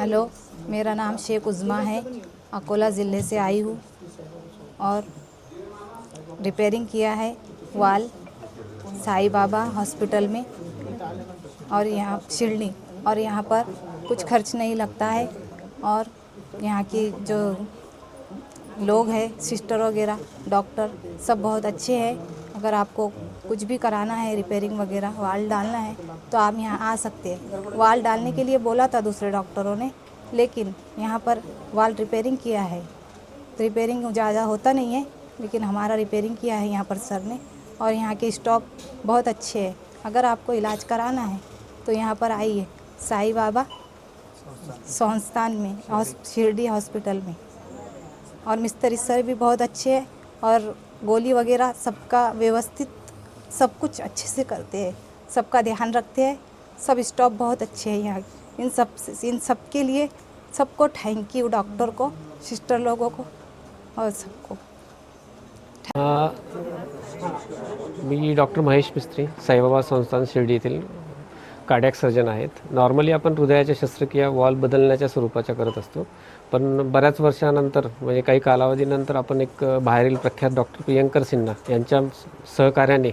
Hello, मेरा नाम शेख उज़मा है। अकोला ज़िले से आई हूँ और रिपेयरिंग किया है वाल साई बाबा हॉस्पिटल में और यहाँ शिरडी और यहाँ पर कुछ खर्च नहीं लगता है और यहाँ की जो लोग हैं सिस्टर वगैरह डॉक्टर सब बहुत अच्छे हैं। अगर आपको कुछ भी कराना है रिपेयरिंग वगैरह वाल डालना है तो आप यहाँ आ सकते हैं। वाल डालने के लिए बोला था दूसरे डॉक्टरों ने, लेकिन यहाँ पर वाल रिपेयरिंग किया है। रिपेयरिंग ज़्यादा होता नहीं है, लेकिन हमारा रिपेयरिंग किया है यहाँ पर सर ने, और यहाँ के स्टॉप बहुत अच्छे हैं। अगर आपको इलाज कराना है तो यहाँ पर आइए, साईं बाबा संस्थान में शिरडी हॉस्पिटल में। और मिस्त्री सर भी बहुत अच्छे हैं, और गोली वगैरह सबका व्यवस्थित सब कुछ अच्छे से करते हैं सबका ध्यान रखते हैं सब स्टॉप बहुत अच्छे हैं यहाँ। इन सब इन सब के लिए सबको थैंक यू डॉक्टर को सिस्टर लोगों को और सबको। अ, मी डॉक्टर महेश मिस्त्री साईबाबा संस्थान शिर्डी येथील कार्डॅक सर्जन आहेत. नॉर्मली आपण हृदयाच्या शस्त्रक्रिया वॉल बदलण्याच्या स्वरूपाच्या करत असतो. पण बऱ्याच वर्षानंतर म्हणजे काही कालावधीनंतर आपण एक बाहेरील प्रख्यात डॉक्टर प्रियंकर सिन्हा यांच्या सहकार्याने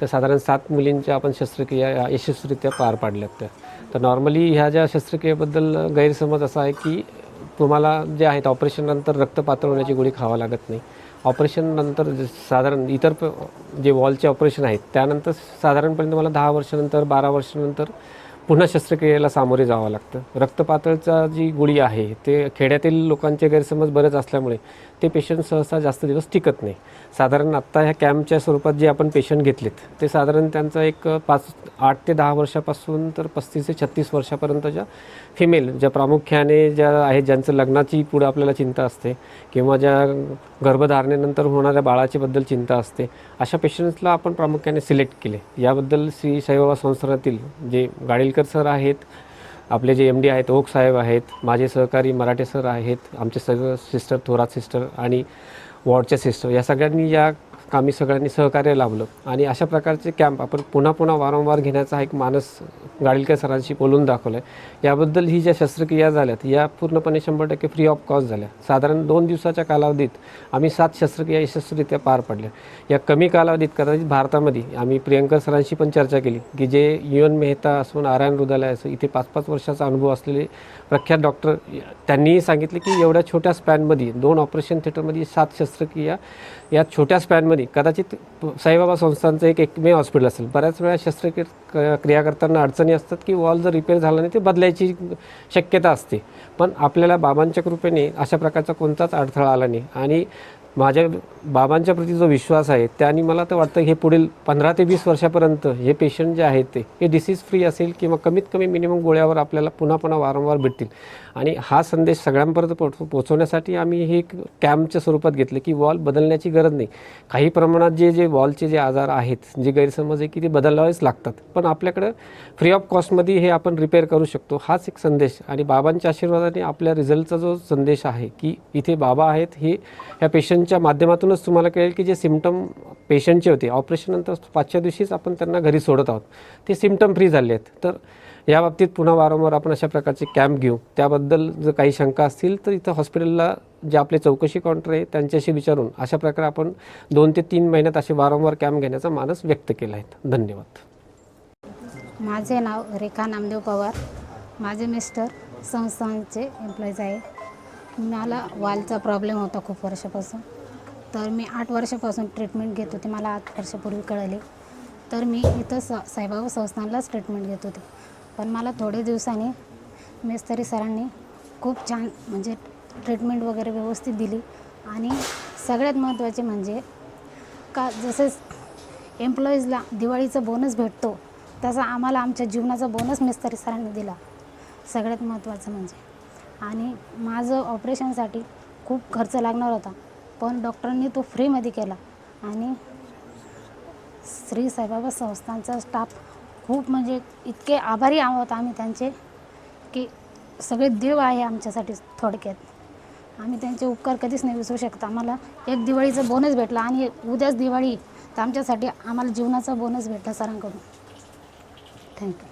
तर साधारण सात मुलींच्या आपण शस्त्रक्रिया यशस्वीरित्या पार पाडल्या त्या तर नॉर्मली ह्या ज्या शस्त्रक्रियेबद्दल गैरसमज असा आहे की तुम्हाला जे आहेत ऑपरेशननंतर रक्त पातळ होण्याची गोळी खावा लागत नाही. ऑपरेशननंतर साधारण इतर जे वॉलचे ऑपरेशन आहेत त्यानंतर साधारणपणे तुम्हाला दहा वर्षानंतर बारा वर्षानंतर पुन्हा शस्त्रक्रियेला सामोरे जावं लागतं. रक्तपातळचा जी गोळी आहे ते खेड्यातील लोकांचे गैरसमज बरेच असल्यामुळे ते पेशंट सहसा जास्त दिवस टिकत नाही. साधारण आत्ता ह्या कॅम्पच्या स्वरूपात जे आपण पेशंट घेतलेत ते साधारण त्यांचा एक पाच आठ ते दहा वर्षापासून तर पस्तीस ते छत्तीस वर्षापर्यंतच्या फिमेल ज्या प्रामुख्याने ज्या आहेत ज्यांचं लग्नाची पुढं आपल्याला चिंता असते किंवा ज्या गर्भधारणेनंतर होणाऱ्या बाळाचीबद्दल चिंता असते अशा पेशंट्सला आपण प्रामुख्याने सिलेक्ट केले. याबद्दल श्री साईबाबा संस्थानातील जे गाडीलकर सर आहेत आपले जे एम डी आहेत ओक साहेब आहेत माझे सहकारी मराठे सर आहेत आमचे सगळं सिस्टर थोरात सिस्टर आणि वॉर्डच्या सिस्टर या सगळ्यांनी या कामी सगळ्यांनी सहकार्य लाभलं. आणि अशा प्रकारचे कॅम्प आपण पुन्हा पुन्हा वारंवार घेण्याचा एक मानस गाडीलकर सरांशी बोलून दाखवलं आहे याबद्दल ही ज्या शस्त्रक्रिया झाल्यात या पूर्णपणे शंभर टक्के फ्री ऑफ कॉस्ट झाल्या. साधारण दोन दिवसाच्या कालावधीत आम्ही सात शस्त्रक्रिया यशस्वीरित्या पार पडल्या. या कमी कालावधीत कदाचित भारतामध्ये आम्ही प्रियंकर सरांशी पण चर्चा केली की जे यू एन मेहता असून आरायण हृदयालय असं इथे पाच पाच वर्षाचा अनुभव असलेले प्रख्यात डॉक्टर त्यांनीही सांगितले की एवढ्या छोट्या स्पॅनमध्ये दोन ऑपरेशन थिएटरमध्ये सात शस्त्रक्रिया या छोट्या स्पॅनमध्ये कदाचित साईबाबा संस्थांचं एक एकमेव हॉस्पिटल असेल. बऱ्याच वेळा शस्त्रक्रिया क्रिया करताना अडचण असतात की वॉल जर रिपेअर झाला नाही ते बदलायची शक्यता असते. पण आपल्याला बाबांच्या कृपेने अशा प्रकारचा कोणताच अडथळा आला नाही. आणि माझ्या बाबांच्या प्रती जो विश्वास आहे त्याने मला तर वाटतं हे पुढील पंधरा ते वीस वर्षापर्यंत हे पेशंट जे आहेत ते हे डिसीज फ्री असेल किंवा कमीत कमी मिनिमम गोळ्यावर आपल्याला पुन्हा पुन्हा वारंवार भेटतील. आणि हा संदेश सगळ्यांपर्यंत पोच पोचवण्यासाठी आम्ही हे एक कॅम्पच्या स्वरूपात घेतलं की वॉल बदलण्याची गरज नाही. काही प्रमाणात जे जे वॉलचे जे आजार आहेत जे गैरसमज आहे की ते बदलावेच लागतात. पण आपल्याकडं फ्री ऑफ कॉस्टमध्ये हे आपण रिपेअर करू शकतो. हाच एक संदेश. आणि बाबांच्या आशीर्वादाने आपल्या रिझल्टचा जो संदेश आहे की इथे बाबा आहेत हे ह्या ऑपरेशनच्या माध्यमातूनच तुम्हाला कळेल की जे सिमटम पेशंटचे होते ऑपरेशननंतर पाचच्या दिवशीच आपण त्यांना घरी सोडत आहोत. ते सिमटम फ्री झाले आहेत. तर या बाबतीत पुन्हा वारंवार आपण अशा प्रकारचे कॅम्प घेऊ. त्याबद्दल जर काही शंका असतील तर इथं हॉस्पिटलला जे आपले चौकशी काउंटर आहे त्यांच्याशी विचारून अशा प्रकारे आपण दोन ते तीन महिन्यात असे वारंवार कॅम्प घेण्याचा मानस व्यक्त केला आहे. धन्यवाद. माझे नाव रेखा नामदेव पवार. माझे मिस्टर संस्थांचे एम्प्लॉईज आहे. मला वालचा प्रॉब्लेम होता खूप वर्षापासून. तर मी आठ वर्षापासून ट्रीटमेंट घेत होते. मला आठ वर्षापूर्वी कळले. तर मी इथं स साईबाबा संस्थानलाच ट्रीटमेंट घेत होते. पण मला थोडे दिवसांनी मेस्तरी सरांनी खूप छान म्हणजे ट्रीटमेंट वगैरे व्यवस्थित दिली. आणि सगळ्यात महत्त्वाचे म्हणजे का जसे एम्प्लॉईजला दिवाळीचा बोनस भेटतो तसा आम्हाला आमच्या जीवनाचा बोनस मिस्तरी सरांनी दिला. सगळ्यात महत्त्वाचं म्हणजे. आणि माझं ऑपरेशनसाठी खूप खर्च लागणार होता. पण डॉक्टरांनी तो फ्रीमध्ये केला. आणि श्री साईबाबा संस्थांचा स्टाफ खूप म्हणजे इतके आभारी आहोत आम्ही त्यांचे की सगळे देव आहे आमच्यासाठी थोडक्यात. आम्ही त्यांचे उपकार कधीच नाही विसरू शकता. आम्हाला एक दिवाळीचा बोनस भेटला आणि उद्याच दिवाळी तर आमच्यासाठी आम्हाला जीवनाचा बोनस भेटला सरांकडून. थँक्यू